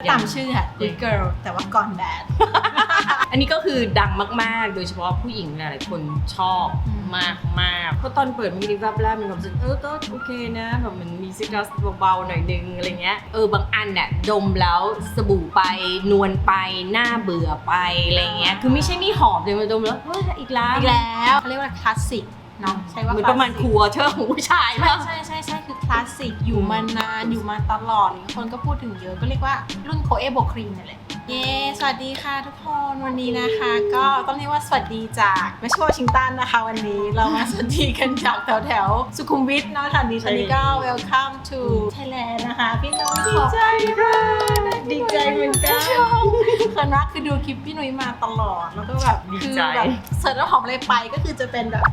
ตามชื่อค่ะ Good Girl แต่ว่าก่อน Bad อันนี้ก็คือดังมาก ๆ โดยเฉพาะผู้หญิงหลายๆคนชอบอืม มากมากๆเพราะตอนเปิดมินิแวบแรกมีความรู้สึกเออก็โอเคนะแบบมันมีซิตรัสเบา ๆ หน่อยนึงอะไรเงี้ยเออบางอันเนี่ยดมแล้วสบู่ไปนวลไปหน้าเบื่อไปอะไรเงี้ยคือไม่ใช่นี่หอมเลยมาดมแล้วเฮ้ยอีกแล้ว อีกแล้วเขาเรียกว่าคลาสสิก เนาะใช่ว่าเหมือนประมาณคลสคสิรัวเธอของผู้ชายใช่ป่ะใช่ใช่ใช่คือคลาสสิกอยู่มานานอยู่มาตลอดคนก็พูดถึงเยอะก็เรียกว่ารุ่นโคเอโบครีมนั่นแหละเย้สวัสดีค่ะทุกคนวันนี้นะคะ ก็ต้องเรียกว่าสวัสดีจากไม่ใช่วอชิงตันนะคะ วันนี้เรามาสวัสดีกันจากแถวแถวๆสุขุมวิทเนาะทางนี้ตอนนี้ก็ welcome to Thailand นะคะ พี่น้องดีใจค่ะ ดีใจเหมือนกันคนรักคือดูคลิปพี่นุ้ยมาตลอด แล้วก็แบบดีคือใจ แบบเสิร์ชแล้วหอมอะไรไปก็คือจะเป็นแบบ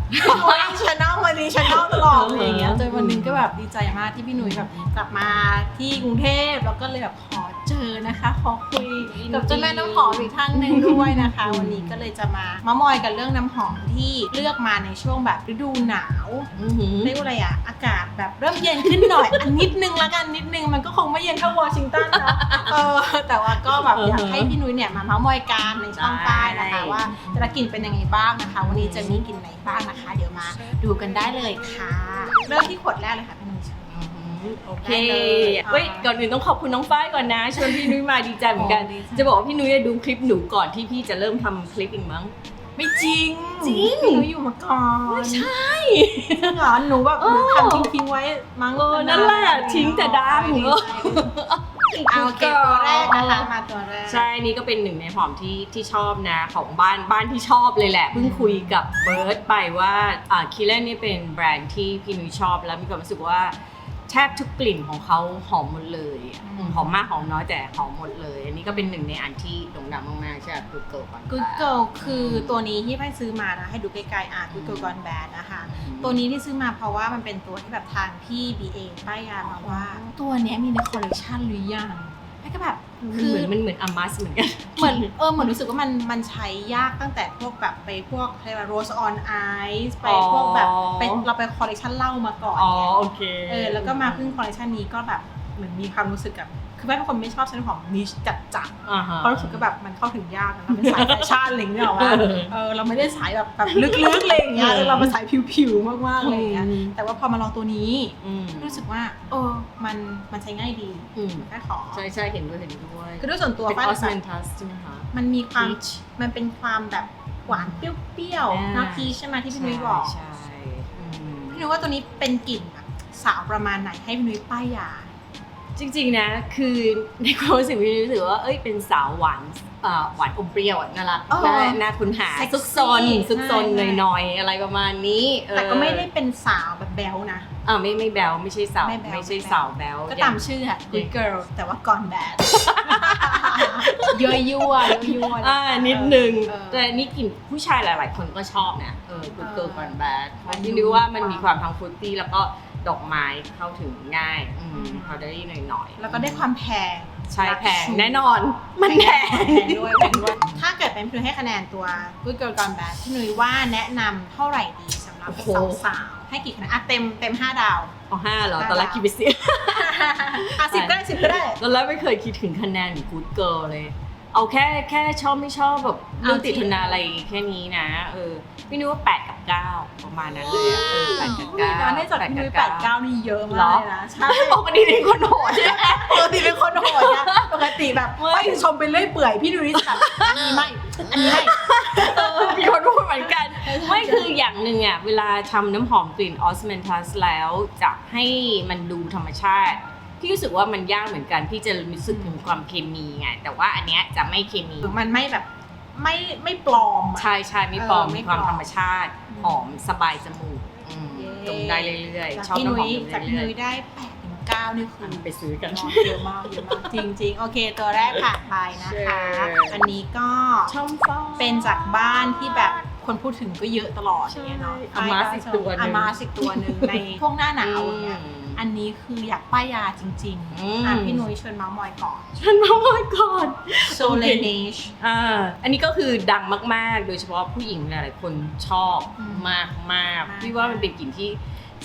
วันนี้ชาแนลวันนี้ชาแนลตลอดอะไรอย่างเงี้ยจนวันหนึงก็แบบดีใจมากที่พี่หนุ่ยแบบกลับมาที่กรุงเทพแล้วก็เลยแบบขอ เจอนะคะขอคุยกับเจ้าแม่น้ำหอมอีกท่านหนึ่งด้วยนะคะ วันนี้ก็เลยจะมาเมามอยกันเรื่องน้ำหอมที่เลือกมาในช่วงแบบฤดูหนาวอื้อหือเรียกว่าอะไรอะอากาศแบบเริ่มเย็นขึ้นหน่อย อันนิดนึงละกันนิดนึงมันก็คงไม่เย็นเท่าวอชิงตันนะเออแต่ว่าก็แบบอยากให้พี่นุ้ยเนี่ยมาเมาส์มอยกันในช่องใต้นะคะว่าแต่ละกลิ่นเป็นยังไงบ้างนะคะ วันนี้จะมีกลิ่นไหนบ้างนะคะ เดี๋ยวมาดูกันได้เลยค่ะ เริ่มที่ขวดแรกเลยค่ะพี่นุ้ยเชิญอื้อหือ โอเคได้เลยเฮ้ยก่อนอื่นต้องขอบคุณน้องฝ้ายก่อนนะชวนพี่นุ้ยมาดีใจเหมือนกันโอ้ดีใจจะบอกว่าพี่นุ้ยดูคลิปหนูก่อนที่พี่จะเริ่มทำคลิปอีกมั้ง ไม่จริงจริง พี่นุ้ยอยู่มาก่อนไม่ใช่จริงเหรอหนูแบบหนูทำทิ้งๆไว้มั้งเออนั่นแหละทิ้งแต่ดังเออ เอาโอเคตัวแรกนะคะมาตัวแรก ใช่ นี่ก็เป็นหนึ่งในหอมที่ที่ชอบนะ ของบ้านบ้านที่ชอบเลยแหละ เพิ่งคุยกับเบิร์ตไปว่าอ่าคิเลนนี่เป็นแบรนด์ที่พี่นุ้ยชอบแล้วมีความรู้สึกว่าแทบทุกกลิ่นของเขาหอมหมดเลยอืมหอมมากหอมน้อยแต่หอมหมดเลย อันนี้ก็เป็นหนึ่งในอันที่โด่งดังมากๆใช่ไหมกูเกิลก่อน Good Girl คือตัวนี้ที่ไปซื้อมานะให้ดูใกล้ๆอะ Good Girl Gone Bad นะคะตัวนี้ที่ซื้อมาเพราะว่ามันเป็นตัวที่แบบทางพี่ BA ป้ายยามาว่า ตัวเนี้ยมีในคอลเลกชันหรือยังให้ ก็แบบคืคืออเหมือนมันเหมือนอามัสเหมือนกันเหมือนเออเหมือนรู้สึกว่ามันมันใช้ยากตั้งแต่พวกแบบไปพวกอะไรว่า Rose on Ice ไปพวกแบบไปเราไปคอลเลกชันเหล้ามาก่อนอ๋อเนี่ยโอเคเออแล้วก็มาเพิ่งคอลเลคชันนี้ก็แบบเหมือนมีความรู้สึกกับ คือแม่เป็นคนไม่ชอบใช้น้ำหอมนิชจัดจัดอ่าฮะๆเพราะรู้สึกก็แบบมันเข้าถึงยากนะเราเป็นสายแฟชั่นอะไรอย่างเงี้ยหรอว่าเออเออเราไม่ได้สายแบบแบบลึกๆอะไรอย่างเงี้ยเออเราเป็นสายผิวๆมากๆอะไรอย่างเงี้ยอืมแต่ว่าพอมาลองตัวนี้อืมรู้สึกว่าเออมันมันใช้ง่ายดีอืมแค่ขอใช่ใช่เห็นด้วยเห็นด้วยคือด้วยส่วนตัวเป็นฝ้ายออแบบสเมนทัสใช่ไหมคะมันมีความ Peach มันเป็นความแบบหวานเปรี้ยวอ่าๆนะพีชใช่ไหมที่พี่นุ้ยบอกใช่ใช่อืมพี่นุ้ยว่าตัวนี้เป็นกลิ่นแบบสาวประมาณไหนให้พี่นุ้ยป้ายยา จริงๆนะคือในความรู้สึกพี่รู้สึกว่าเอ้ยเป็นสาวหวานอ่าหวานอมเปรี้ยวอะน่ารักเออน่าน่าค้นหาเซ็กซี่ซุกซนซุกซนใช่ หน่อยๆอะไรประมาณนี้เออแต่ก็ไม่ได้เป็นสาวแบบแบลนะ อ่าไม่ไม่แบลไม่ใช่สาวไม่แบ๊ว ไม่ใช่ไม่แบ๊วสาวแบลก็ตามชื่อค่ะ Good Girl แต่ว่าก่อน Bad เยอะยั่วเยอะยั่วอ่านิดนึงเออแต่นี่กลิ่นผู้ชายหลาย ๆ คนก็ชอบนะเออกูเกิลเออ ก่อนแบดมันที่ดูรู้ว่ามันมีความทั้งฟรุตตี้แล้วก็ ดอกไม้เข้าถึงง่ายอืมพาวเดอรี่หน่อยๆ แล้วก็ได้ความแพงใช่แพงแน่นอน มันแพงแพงด้วยแพงด้วย ถ้าเกิดเป็นพี่นุ้ยให้คะแนนตัว Good Girl Gone Bad พี่นุ้ยว่าแนะนำเท่าไหร่ดีสำหรับโอ้โหสาวๆให้กี่คะแนนอะเต็มเต็มห้าดาวเอาห้าเหรอห้าตอนแรกคิดไปสิอะสิบก็ได้สิบก็ได้ ตอนแรกไม่เคยคิดถึงคะแนนของกูดเกิลเลย เอาแค่แค่ชอบไม่ชอบแบบเรื่องเอาจริติงดทนาอะไรแค่นี้นะ เออ พี่นึกว่า8กับ9ประมาณนั้นเลยอะเออ 8กับอุ้ย9การให้จากพี่นุ้ยแปดเก้านี่เยอะมากเลยนะใช่ปกติเป็นคนโหดใช่ไหมปกติเป็นคนโหดนะปกติแบบไม่ไม่ชมไปเรื่อยเปื่อยพี่นุ้ยแบบอันนี้ไม่อันนี้ไม่เออมีคนพูดเหมือนกันไม่คืออย่างหนึ่งอะเวลาทำน้ำหอมกลิ่นออสเมนทัสแล้วจะให้มันดูธรรมชาติพี่รู้สึกว่ามันยากเหมือนกันที่จะรู้สึกถึงความเคมีไงแต่ว่าอันเนี้ยจะไม่เคมีมันไม่แบบไม่ไม่ปลอมอะใช่ใช่ไม่ปลอมเออไม่มีความปลอมธรรมชาติ หอมสบายจมูก อืมเย้ดมได้เรื่อยจากๆชอบพี่น้ำหนุ้อมยดมจากพี่เรื่อยนุ้ยได้แปดถึงเก้านี่คือๆไปซื้อกัน เยอะมากเยอะมากจริงๆ โอเค ตัวแรกผ่านไปนะคะใช่อันนี้ก็ช่องฟ้าเป็นจากบ้านที่แบบคนพูดถึงก็เยอะตลอดอย่างเงี้ยเนาะใช่ อามาสอีกตัวหนึ่ง อามาสอีกตัวหนึ่งในช่วงหน้าหนาวอย่างเงี้ย อืม อันนี้คืออยากป้ายยาจริงอืมๆอะพี่นุ้ยเชิญเมาส์มอยก่อน ฉันมาเมื่อก่อน โซเลเนช อ่าอันนี้ก็คือดังมาก ๆ โดยเฉพาะผู้หญิงหลายๆคนชอบอืมมากมากมากพี่ว่ามันเป็นกลิ่นที่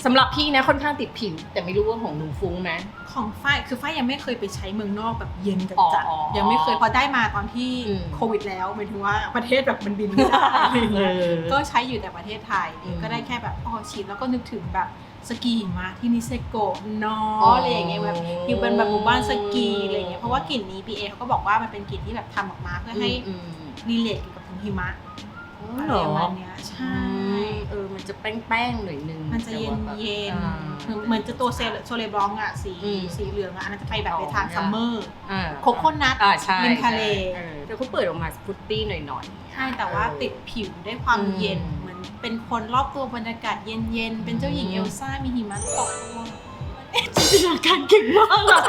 สำหรับพี่นะค่อนข้างติดผิว แต่ไม่รู้ว่าของหนูฟุ้งไหม ของฝ้ายคือฝ้ายยังไม่เคยไปใช้เมืองนอกแบบเย็นจัดอ๋อจัดอ๋อยังไม่เคยเพอได้มาตอนที่อืม โควิดแล้วหมายถึงว่าประเทศแบบมันบินไม่ได้อะไรอย่างเงี้ยเออก็ใช้อยู่แต่ประเทศไทยอืมก็ได้แค่แบบพอฉีดแล้วก็นึกถึงแบบ สกีหิมะที่นิเซโกะเนออ๋อออะไรอย่างเงี้ยแบบอยู่เป็นแบบหมู่บ้านสกีอะไรอย่างเงี้ยเพราะว่ากลิ่นนี้ BA เขาก็บอกว่ามันเป็นกลิ่นที่แบบทำออกมาเพื่อให้อืมรีเลทเกี่ยวกับหิมะอ๋ออะไรเหรอประมาณเนี้ยใช่เออมันจะแป้งๆหน่อยนึงมันจะเย็นแต่ว่าแบบเย็นอ่าเหมือนจะตัวเซลโซเลบลองอะสีอืมสีเหลืองอะอันนั้นจะไปแบบไปทางอ๋อซัมเมอร์อ่าโคโคนัทอ่าใช่ริมทะเลใช่เออแต่เขาเปิดออกมาฟรุตตี้หน่อยๆใช่แต่ว่าติดผิวด้วยความอืมเย็น เหมือนเป็นคนรอบตัวบรรยากาศเย็นๆ เป็นเจ้าหญิงอืมเอลซ่ามีหิมะตกจินตนาการเก่งมากอะ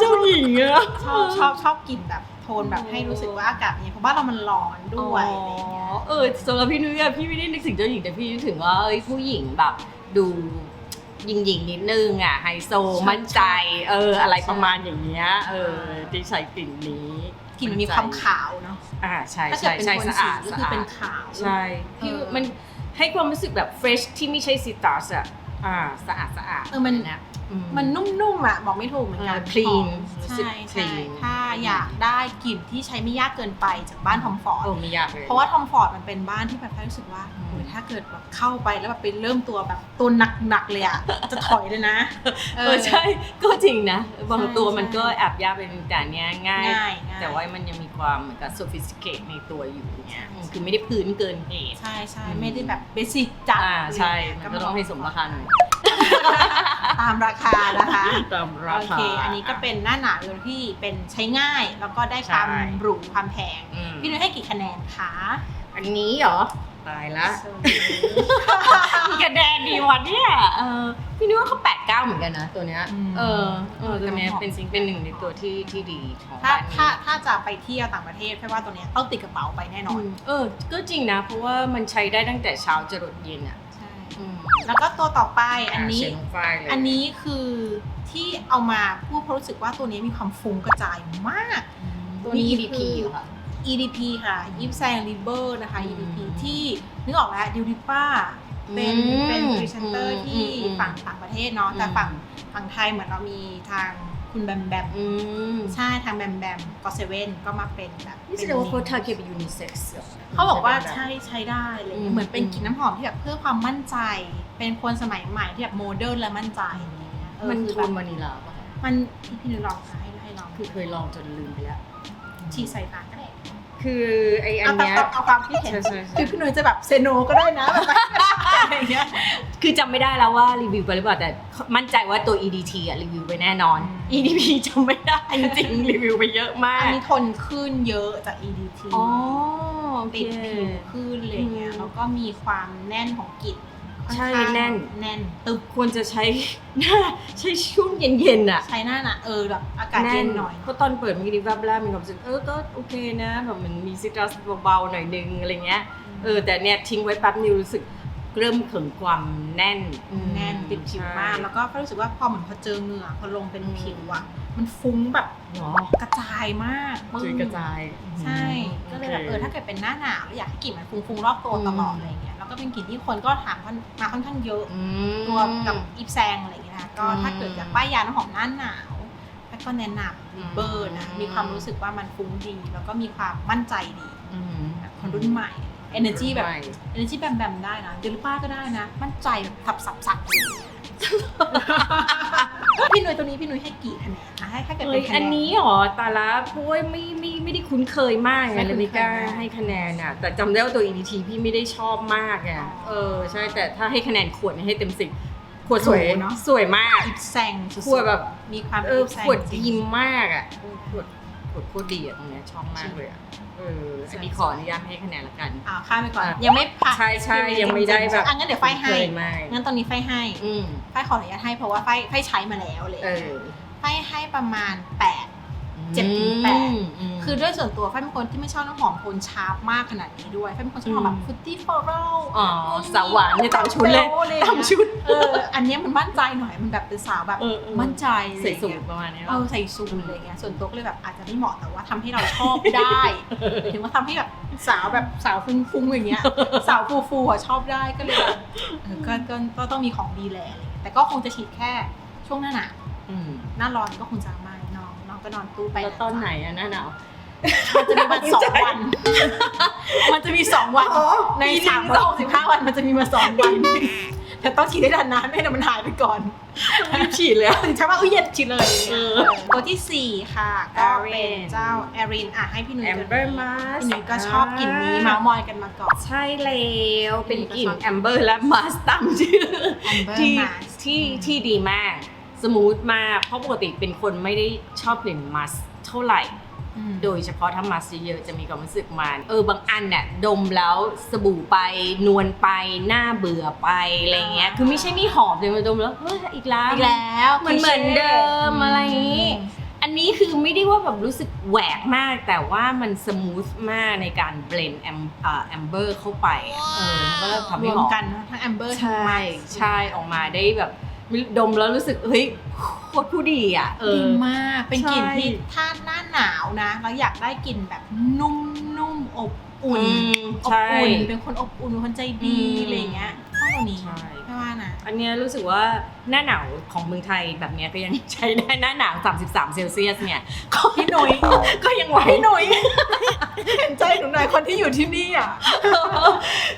เจ้าหญิงอะชอบชอบชอบกลิ่นแบบโทนแบบให้รู้สึกว่าอากาศเย็นเพราะบ้านเรามันร้อนด้วยอะไรอย่างเงี้ย เออสำหรับพี่นุ้ยอะพี่ไม่ได้นึกถึงเจ้าหญิงแต่พี่นึกถึงว่าเอ้ยผู้หญิงแบบดูหญิงหญิงๆนิดนึงอะไฮโซใช่มั่นใจเอออะไรใช่ประมาณอย่างเงี้ยเออที่ใส่กลิ่นนี้กลิ่นมีความขาวเนาะอ่าใช่ถ้าเกิดใช่เป็นใช่คนสะสีอาดสะอาดก็คือเป็นขาวใช่พี่เออมัน ให้ความรู้สึกแบบเฟรชที่ไม่ใช่ซิตรัสอะอ่าสะอาดสะอาดเออมันนะ มันนุ่มๆอะบอกไม่ถูกเหมือนกันเออ clean รู้สึกใช่ใช่ clean ถ้าอยากได้กลิ่นที่ใช้ไม่ยากเกินไปจากบ้านทอมฟอร์ดโอ้ไม่ยากเลยเพราะว่าทอมฟอร์ดมันเป็นบ้านที่แบบรู้สึกว่าอืมเออถ้าเกิดแบบเข้าไปแล้วแบบไปเริ่มตัวแบบตัวหนักๆเลยอะจะถอยเลยนะ เออใช่ก็จริงนะบางใช่ตัวมันใช่ก็แอบยากเป็นแต่เนี้ยง่ายง่ายง่าย แต่ว่ามันยังมีความเหมือนกับ sophisticate ในตัวอยู่เนี้ยอืมคือไม่ได้พื้นเกินเหตุใช่ใช่อืมไม่ได้แบบเบสิกจัดอ่าใช่ะไรมันก็ต้องให้สมราคาหน่อยตามราคานะคะตามราโอคา เคอันนี้ก็เป็นหน้าหนาวที่เป็นใช้ง่ายแล้วก็ได้ความใช่ หรูความแพง อืมพี่นุ้ยให้กี่คะแนนคะอันนี้เหรอตายละมีคะแนนดีวะเนี่ยเออพี่นึกว่าเขาแปดเก้าเหมือนกันนะตัวเนี้ยอืมเออเออตัวเนี้ยเป็นเป็นหนึ่งในตัวที่ที่ดีของถ้าบ้านนี้ ถ้าถ้าจะไปเที่ยวต่างประเทศแค่ว่าตัวเนี้ยต้องติดกระเป๋าไปแน่นอน มเออ ก็จริงนะ เพราะว่ามันใช้ได้ตั้งแต่เช้าจรดเย็นอะใช่อืม แล้วก็ตัวต่อไปอันนี้เชียงฟ้ายเลยอันนี้คือที่เอามาพูดเพราะรู้สึกว่าตัวนี้มีความฟุ้งกระจายมาก ตัวนี้นี่ EDP คือเหรอค่ะ EDP ค่ะยิปแซงริเบอร์นะคะอืม EDP ที่นึกออกแล้วดิวดิป้าเป็นอืมเป็นพรีเซนเตอร์ที่อืมฝั่งต่างประเทศเนาะแต่อืมฝั่งฝั่งไทยเหมือนเรามีทาง คุณแบมแบมอืมใช่ทางแบมแบมก็เซเว่นก็มาเป็นแบบนี่แสดงว่าเขาทาร์เก็ตเป็นยูนิเซ็กซ์เขาบอกว่าใช่ใช้ได้อะไรเลยอืมเหมือนเป็นกลิ่นน้ำหอมที่แบบเพื่อความมั่นใจ เป็นคนสมัยใหม่ที่แบบโมเดิร์นและมั่นใจอะไรอย่างเงี้ยเออมันคือโทแบบนวานิลาป่ะคะมันพี่นุ้ยลองค่ะให้ให้ลองคือเคยลองจนลืมไปแล้วฉีดใส่ปากก็ได้คือไออันเอาเนี้ยเอาเอาความคิดเห็นใช่ใช่ใช่คือพี่นุ้ยจะแบบเซโนก็ได้นะแบบ อะไรอย่างเงี้ยคือจำไม่ได้แล้วว่ารีวิวไปหรือเปล่าแต่มั่นใจว่าตัว EDT อะรีวิวไปแน่นอนอืม EDP จำไม่ได้จริงๆรีวิวไปเยอะมากอันนี้ทนขึ้นเยอะจาก EDT อ๋อติดผิวขึ้นอะไรเงี้ยอืมแล้วก็มีความแน่นของกลิ่นค่อใช่ข้างแน่น แน่นตึบควรจะใช้หน้าใช้ช่วงเย็นๆอะใช้หน้าหนะเออแบบอากาศเย็นหน่อย เพราะตอนเปิดมินิแวบแรกมีความรู้สึกเออก็โอเคนะแบบมันมีซิตรัสเบาๆหน่อยนึงอะไรเงี้ยเออแต่เนี่ยทิ้งไว้แป๊บนึงรู้สึก เริ่มถึงความแน่นอืมแน่นติดผิวมากใช่แล้วก็รู้สึกว่าพอเหมือนพอเจอเหงื่อพอลงเป็นผิวอะมันฟุ้งแบบเนาะกระจายมากปึ้งจุยกระจาย ใช่ ก็เลยแบบเออถ้าเกิดเป็นหน้าหนาวแล้วอยากให้กลิ่นมันฟุ้งๆรอบตัวตลอดอะไรเงี้ย แล้วก็เป็นกลิ่นที่คนก็ถามค่อนมาค่อนข้างเยอะอืมตัวกับอีฟแซงอะไรอย่างเงี้ยนะคะก็อืมถ้าเกิดจากป้ายยาน้ำหอมหน้าหนาวแล้วก็แนะนำรีเบอร์นะอืมมีความรู้สึกว่ามันฟุ้งดี แล้วก็มีความมั่นใจดีอืมแบบคนรุ่นใหม่ energy แบบ energy แบมแบมได้นะเดลิป้าก็ได้นะ มั่นใจแบบสับสับสับพี่นุ้ยตัวนี้พี่นุ้ยให้กี่คะแนนอะให้ถ้าเกิดเอ้เป็ยนคะแนนอันนี้เหรอตาละเพราะว่าไม่ไม่ไม่ได้คุ้นเคยมากไงไม่เลยคุ้นไม่กล้าเคยมากให้คะแนนอะแต่จำได้ว่าตัว EDT พี่ไม่ได้ชอบมากไงอ๋อเออใช่แต่ถ้าให้คะแนนขวดเนี่ยให้เต็มสิบขวดสวยโหเนอะสวยมากอีฟแซงสุดๆขวดแบบมีความเออฟแซงขวดจริงดีมากอะเออขวดขวดโคตรดีอะตรงเนี้ยชอบมากเลยอะ เอออันนี้ขออนุญาตให้คะแนนละกัน อ่าข้ามไปก่อนอะยังไม่ผ่านใช่ใช่ยังไม่ได้แบบอะงั้นเดี๋ยวไฟให้เคยมากงั้นตอนนี้ไฟให้อืมไฟขออนุญาตให้เพราะว่าไฟไฟใช้มาแล้วเลยเออไฟให้ประมาณ8เจ็ดถึงแปดอืม คือด้วยส่วนตัวไฟเป็นคนที่ไม่ชอบน้ำหอมโทนชาร์ปมากขนาดนี้ด้วยไฟเป็นคนชอบน้ำหอมแบบอืมฟุตตี้ฟลอรัลอ๋อสาวหวานในตามชุดเลยตามชุดเอออันเนี้ยมันมั่นใจหน่อยมันแบบเป็นสาวแบบเออเออมั่นใจใส่สูอะไรทเงี้ยประมาณนี้เออใส่สูทอะไรเงี้ยส่วนตัวก็เลยแบบอาจจะไม่เหมาะแต่ว่าทำให้เราชอบได้หมายถึงว่าทำให้แบบสาวแบบสาวฟุ้งๆอย่างเงี้ยสาวฟูๆอะชอบได้ก็เลยแบบเออก็ก็ก็ต้องมีของดีแหละอะไรเงี้ยแต่ก็คงจะฉีดแค่ช่วงหน้าหนาวอืมหน้าร้อนก็คงจะไม่น้องน้อง ก็นอนตู้ไปแล้วตอนไหนอะหน้าหนาวมันจะมีวันสองวัน มันจะมีสองวันอ๋อในปีหนึ่งสามร้อยหกสิบห้าวันมันจะมีมาสองวัน แต่ต้องฉีดได้นานๆไม่ให้มันหายไปก่อนรีบฉีดเลยอะถึงเช้าว่าอุ้ยเย็นฉีดเลยเออตัวที่สี่ค่ะก็เป็น Erin เจ้าแอรินอะให้พี่นุ้ยแอมดูเบอร์มาสพี่นุ้ยก็ชอบกลิ่นนี้เมาส์มอยกันมาก่อน ใช่แล้วเป็นกลิ่นก็ชอบแอมเบอร์และมาสตามชื่อ Amber ที่ Musk ที่อืมที่ดีมาก สมูทมากเพราะปกติเป็นคนไม่ได้ชอบกลิ่นมัสเท่าไหร่อืมโดยเฉพาะถ้ามัสเยอะๆจะมีความรู้สึกมัน เออบางอันเนี่ยดมแล้วสบู่ไปนวลไปหน้าเบื่อไปอะไรเงี้ยคือไม่ใช่ไม่หอมเลยมาดมแล้วเฮ้ยอีกแล้วอีกแล้วมันเหมือนเดิมอะไรอย่างนี้อันนี้คือไม่ได้ว่าแบบรู้สึกแหวกมาก แต่ว่ามันสมูทมากในการเบลนแอมแอมเบอร์เข้าไปอะเออมันก็เลยทำรให้วหมอมกันนะทั้งแอมเบอร์ทั้งใช่มัสใช่ออกมาได้แบบ ดมแล้วรู้สึกเฮ้ยโคตรผู้ดีอะเอดีอ มาก เป็นกลิ่นใช่ ที่ถ้าหน้าหนาวนะเราอยากได้กลิ่นแบบนุ่มๆอบอุ่นอืมอบใช่ อุ่น เป็นคนอบอุ่นเป็นคนใจดีอืม อะไรอย่างเงี้ย ต้องตัวนี้ใช่ ไม่ว่านะ อันเนี้ยรู้สึกว่าหน้าหนาวของเมืองไทยแบบเนี้ยก็ยังใช้ได้หน้าหนาว 33 เซลเซียสเนี่ยก็พี่หนุ่ยก็ยังไหว พี่หนุ่ย เห็นใจหนูหน่อยคนที่อยู่ที่นี่อะ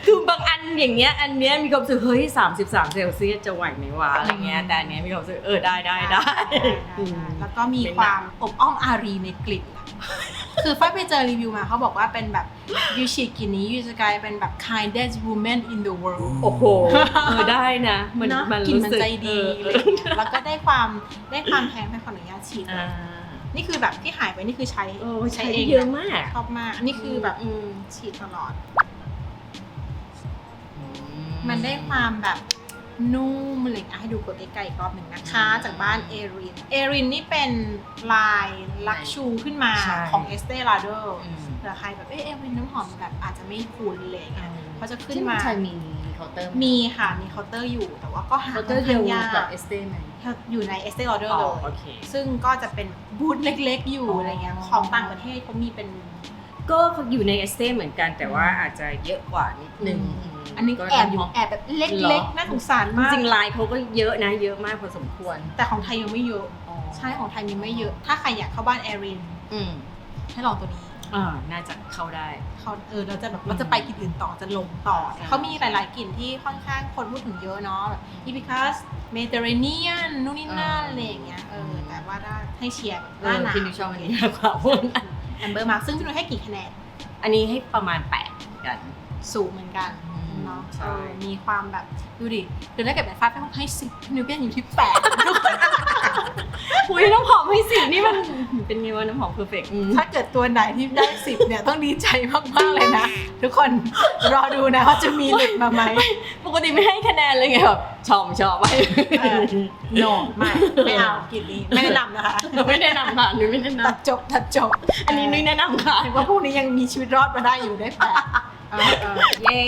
คือบางอันอย่างเงี้ยอันเนี้ยมีความรู้สึกเฮ้ย 33 เซลเซียสจะไหวไหมวะอะไรเงี้ยแต่อันเนี้ยมีความรู้สึกเออได้ได้ได้อืมแล้วก็มีเป็นความอบอ้อมอารีในกลิ่นอะ คือฝ้ายไปเจอรีวิวมาเขาบอกว่าเป็นแบบยูฉีดกลิ่นนี้ยูจะกลายเป็นแบบ kindest woman in the world โอ้โหเออได้นะ มันเนอะมันกลิ่นรู้มันสึกใจดีเออะไรออย่างเงี้ยแล้วก็ได้ความได้ความแพงไปขออนุญาตฉีดอ่านี่คือแบบที่หายไปนี่คือใช้โอ้ใช้ใช้เองเยอะมาก ชอบมากอันนี้คือแบบอืมฉีดตลอด มันได้ความแบบ นุ่มอะไรอย่างเงี้ยให้ดูกดใกล้ๆอีกรอบหนึ่งนะคะ จากบ้านเอรินเอรินนี่เป็นลายลักชูขึ้นมาใช่ของ Estee Lauder อืม เผื่อใครแบบเออเอรินน้ำหอมแบบอาจจะไม่คุ้นเลยอย่างเงี้ยเขาจะขึ้นที่มาไทยมีเคาน์เตอร์มีค่ะมีเคาน์เตอร์อยู่แต่ว่าก็หาเคาน์เตอร์เดียวค่อนข้างยากกับเอสเต้ไหมอยู่ใน Estee Lauder อ๋อเลย โอเค ซึ่งก็จะเป็นบูธเล็กๆ อยู่อ๋อออะไรเงี้ยของต่างประเทศเขามีเป็น ก็อยู่ในเอสเต้เหมือนกันแต่ว่าอาจจะเยอะกว่านิดนึงอืมม อันนี้ก็แอบอยู่น้ำหมแอบแบบเเหรล็กอ ๆน่าสงสารจมาก ริงๆลายเขาก็เยอะนะ เยอะมากพอสมควรแต่ของไทยยังไม่เยอะ ใช่ของไทยมีไม่เยอะ ถ้าใครอยากเข้าบ้านแอรินอืมให้ลองตัวนี้อ่าน่าจะเข้าได้ เขาเออเราจะแบบเราจะไปกลิ่นอื่นต่อจะลงต่อ ใช่ เขามีหลาย ๆกลิ่นที่ค่อนข้างคนพูดถึงเยอะเนาะแบบอีพิคัสเมดิเตอร์เรเนียนนู่นนี่นั่นอะไรอย่างเงี้ยเออแต่ว่าได้ให้เชียร์หเอน้าอหนาวพี่นุชชอบอันนี้มากกว่าพวกนั้นแอมเบอร์มาซึ่งพี่นุ้ยให้กี่คะแนนอันนี้ให้ประมาณแปดกัน สูงเหมือนกัน อืมเนาะใช่ เออมีความแบบดูดิเดี๋ยวถ้าเกิดแบบฟ้าไปห้องให้สิบพี่นุ้ยก็ยังอยู่ที่แปดอุ้ยน้ำหอมให้สินี่มันเป็นไงว่าน้ำหอมเพอร์เฟกต์ถ้าเกิดตัวไหนที่ได้สิบเนี่ยต้องดีใจมากๆเลยนะ ทุกคนรอดูนะว่าจะมีหลุดมาไหม ปกติไม่ให้คะแนนเลยไงแบบชอบชอบไปเออ โนไม่ไม่เอากลิ่นนี้ไม่แนะนำนะคะไม่แนะนำค่ะนุ้ยไม่แนะนตัดจบตัดจบำอันนี้นุ้ยแนะนำค่ะเห็นว่าพวกนี้ยังมีชีวิตรอดมาได้อยู่ได้แปด เออเออเย้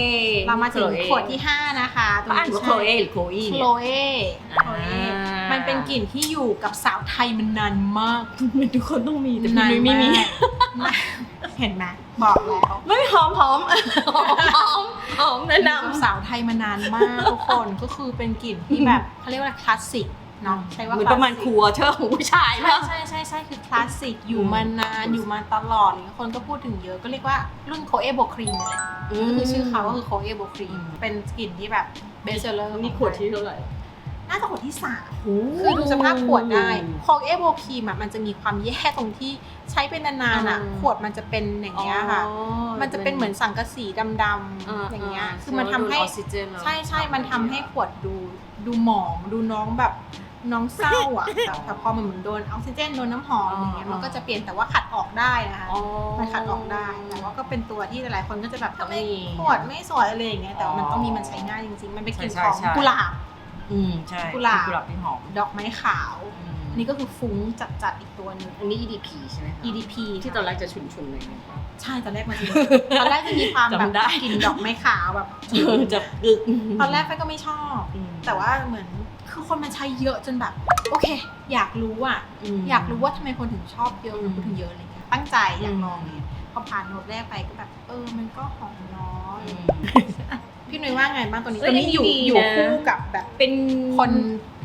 เรามาถึงขวดที่ 5 นะคะเขาอ่านว่าโคเอหรือโคอีโคเนี่ยลเออ่าโคลเอมันเป็นกลิ่นที่อยู่กับสาวไทยมันนานมากทุกคนต้องมีแต่นานนุ้ยไม่มีมากเห็นไหมบอกแล้วไม่หอมหอมหอมหอมหอมแนะอยู่กับนำสาวไทยมานานมากทุกคนก็คือเป็นกลิ่นที่แบบเขาเรียกว่าคลาสสิก เนาะใช่ว่าเหมือนประมาณครัวเธอของผู้ชายใช่ป่ะใช่ใช่ใช่คือคลาสสิกอยู่มานานอยู่มาตลอดอะไรเงี้ยคนก็พูดถึงเยอะก็เรียกว่ารุ่นโคเอโบครีมนี่แหละก็คือชื่อเขาก็คือโคเอโบครีมเป็นกลิ่นที่แบบเบสเซอร์นี่ขวดที่เท่าไหร่น่าจะขวดที่สามคือดูสภาพขวดได้โคเอโบครีมอะมันจะมีความแย่ตรงที่ใช้เป็นนานๆอะอืมขวดมันจะเป็นอย่างเงี้ยค่ะ มันจะเป็นเหมือนสังกะสีดำๆอย่างเงี้ย คือมันทำให้ออกซิเจนแล้วใช่ใช่มันทำให้ขวดดูดูหมองดูน้องแบบ น้องเศร้าอะแต่แต่พอมันเหมือนโดนออกซิเจนโดนน้ำหอมอย่างเงี้ยมันก็จะเปลี่ยนแต่ว่าขัดออกได้นะคะอ๋อมันขัดออกได้แต่ว่าก็เป็นตัวที่หลายๆคนก็จะแบบทำไมไม่ขวดไม่สวยอะไรอย่างเงี้ยแต่ว่ามันอ๋อต้องมีมันใช้ง่ายจริง ๆ มันเป็นกลิ่นใช่ของใช่กุหลาบอืมใช่กุหลาบกุหลาบที่หอมดอกไม้ขาวอันนี้ก็คือฟุ้งจัดๆอีกตัวหนึ่งอันนี้ EDP ใช่ไหมคะ EDP ที่ตอนแรกจะฉุนๆหน่อยนึงป่ะใช่ตอนแรกมันจะตอนแรกจะมีความแบบจำได้กลิ่นดอกไม้ขาวแบบเออจะกึกตอนแรกแฟนก็ไม่ชอบ แต่ว่าเหมือนคือคนมันใช้เยอะจนแบบ โอเค อยากรู้อะอยากรู้ว่าทำไมคนถึงชอบเยอะอืหรือมคนถึงเยอะอะไรเงี้ยตั้งใจอยากอืมลองเนี่ยพอผ่านโน้ตแรกไปก็แบบเออมันก็หอมน้อยอืมพี่พี่นุ้ยว่าไงบ้างตัวนี้เอ้ตัยวนี้อยู่ดีนะ อยู่คู่กับแบบเป็นคน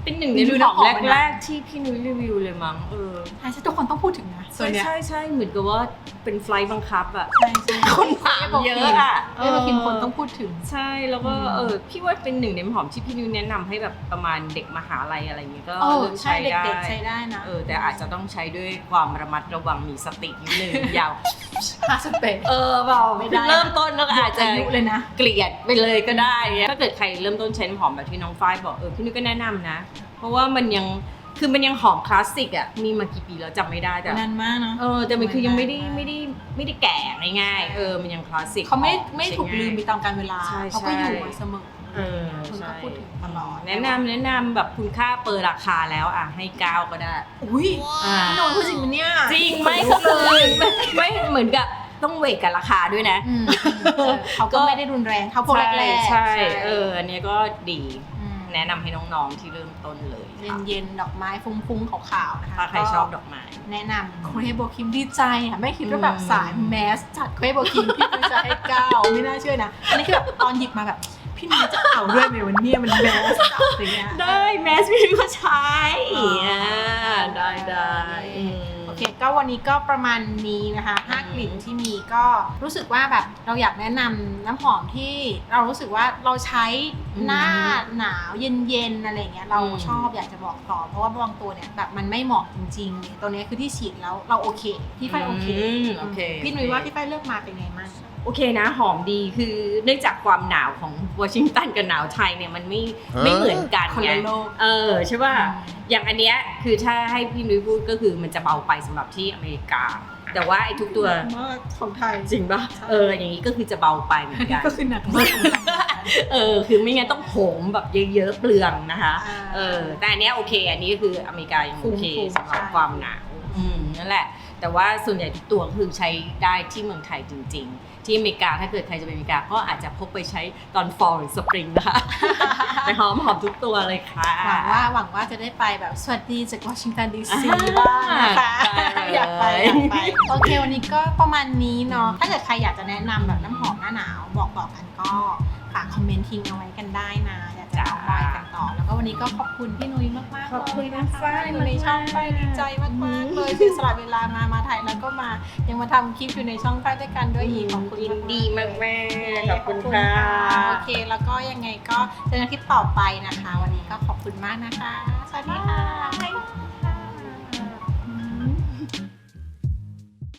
เป็นหนึ่งในรีวิวของน้ำหอมอะนะแรกๆที่พี่นุ้ยรีวิวเลยมั้งเออ ใช่ใช่ทุกคนต้องพูดถึงนะตัใช่วเนี้ย ใช่ใช่เหมือนกับว่าเป็นไฟลท์บังคับอะใช่ใช่คนถามเยอะอะเออคิมคนต้องพูดถึง ใช่ แล้วก็อืมเออพี่ว่าเป็นหนึ่งในน้ำหอมที่พี่นุ้ยแนะนำให้แบบประมาณเด็กมหาลัยอะไรอย่างเงี้ยก็เออเลือกใช่ใช้ได้เด็กๆใช้ได้นะ เออแต่อาจจะต้องใช้ด้วยความระมัดระวังมีสตินิดนึงอยาวห้าสเปนเออเปล่าไม่ได้นะเริ่มต้นแล้วก็อาจจะ อายุเลยนะ เกลียดไปเลยก็ได้เงี้ยถ้าเกิดใครเริ่มต้นใช้น้ำหอมแบบที่น้องฝ้ายบอก เออพี่นุ้ยก็แนะนำนะ เพราะว่ามันยัง คือมันยังหอมคลาสสิกอะมีมากี่ปีแล้วจำไม่ได้แต่นานมากเนาะเออแต่มันคือยังไม่ได้นานมากไม่ได้ไม่ได้แก่ง่ายๆเออมันยังคลาสสิกเขาไม่หอไม่ใช้ถูกลืมไปง่ายตามกาลเวลาใช่เขาก็อยู่ใช่มาเสมอเออคนก็ใช่พูดถึงตลอดแนะนำแนะนำแบบคุณค่าเปิดราคาแล้วอะให้เก้าก็ได้ อุ้ยอ่าพี่นนท์พูดจริงปะเนี่ยจริงไม่ก็เลยไม่ไม่เหมือนกับต้องเวทกับราคาด้วยนะอืมเออเขาก็ไม่ได้รุนแรงเท่าพวกแรกๆใช่ เอออันเนี้ยก็ดีอืม แนะนำให้น้องๆที่เริ่มต้นเลยค่ะเย็นๆ ดอกไม้ฟุ้งๆขาวๆนะคะถ้าใครชอบดอกไม้ แนะนำโคเรโบคิมดีใจอะไม่คิดว่าแบบอืมสายแมสจัดโคเรโบคิมพี่นุ้ยจะให้เก้าไม่น่าเชื่อนะอันนี้คือแบบตอนหยิบมาแบบ พี่นุ้ยจะเอาด้วยไหมวันนี้มันแมสจัดอย่างเงี้ย ได้แมสพี่ก็ใช้อ๋ออ่าได้ได้ อืมโอ เคก็วันนี้ก็ประมาณนี้นะคะห้าอืมกลิ่นที่มีก็รู้สึกว่าแบบเราอยากแนะนำน้ำหอมที่เรารู้สึกว่าเราใช้หน้าหนาวเย็นๆอะไรอย่างเงี้ยเราอืมชอบอยากจะบอกต่อ เพราะว่าบางตัวเนี่ยแบบมันไม่เหมาะจริงๆตัวเนี้ยคือที่ฉีดแล้วเราโอเค พี่ไฟโอเคมโอเคพี่นุ้ยว่าพี่ไฟเลือกมาเป็นไงบ้าง โอเคนะหอมดีคือเนื่องจากความหนาวของวอชิงตันกับหนาวไทยเนี่ยมันไม่ไม่เหมือนกันคนไงละโลกเออใช่ป่ะอืมอย่างอันเนี้ยคือถ้าให้พี่นุ้ยพูดก็คือมันจะเบาไปสำหรับที่อเมริกา แต่ว่าไอ้ทุกตัวมากของไทยจริงป่ะเอออย่างนี้ก็คือจะเบาไปเหมือนกันก็คือหนักมากของไทยเออคือไม่งั้นต้องโหมแบบเยอะๆเปลืองนะคะอ่าเออแต่อันเนี้ยโอเค อันนี้ก็คืออเมริกายังโอเคคุ้มๆสำหรับใช่ความหนาวอืมนั่นแหละแต่ว่าส่วนใหญ่ทุกตัวก็คือใช้ได้ที่เมืองไทยจริง ๆ ที่อเมริกาถ้าเกิดใครจะไปอเมริกาก็อาจจะพกไปใช้ตอน fall หรือ spring นะคะไปหอมหอมทุกตัวเลยค่ะ หวังว่าหวังว่าจะได้ไปแบบสวัสดีจากวอชิงตันดีซีอ่าบ้างนะคะได้เลยอยากไปอยากไปโอเควันนี้ก็ประมาณนี้เนาะถ้าเกิดใครอยากจะแนะนำแบบน้ำหอมหน้าหนาว บอกต่อกันก็ฝากคอมเมนต์ทิ้งเอาไว้กันได้นะอยาก จะเอาไว้กันต่อ แล้วก็วันนี้ก็ขอบคุณพี่นุ้ยมากๆขอบคุณเลยนะคะฝ้ายอยู่ในช่องไฟดีใจมากๆเลยที่สละเวลามามาถ่ายแล้วก็มายังมาทำคลิปอยู่ในช่องไฟด้วยกันด้วยอีกขอบคุณยินๆดีมากๆขอบคุณค่ะโอเค แล้วก็ยังไงก็เจอกันคลิปต่อไปนะคะ วันนี้ก็ขอบคุณมากนะคะสวัสดีค่ะ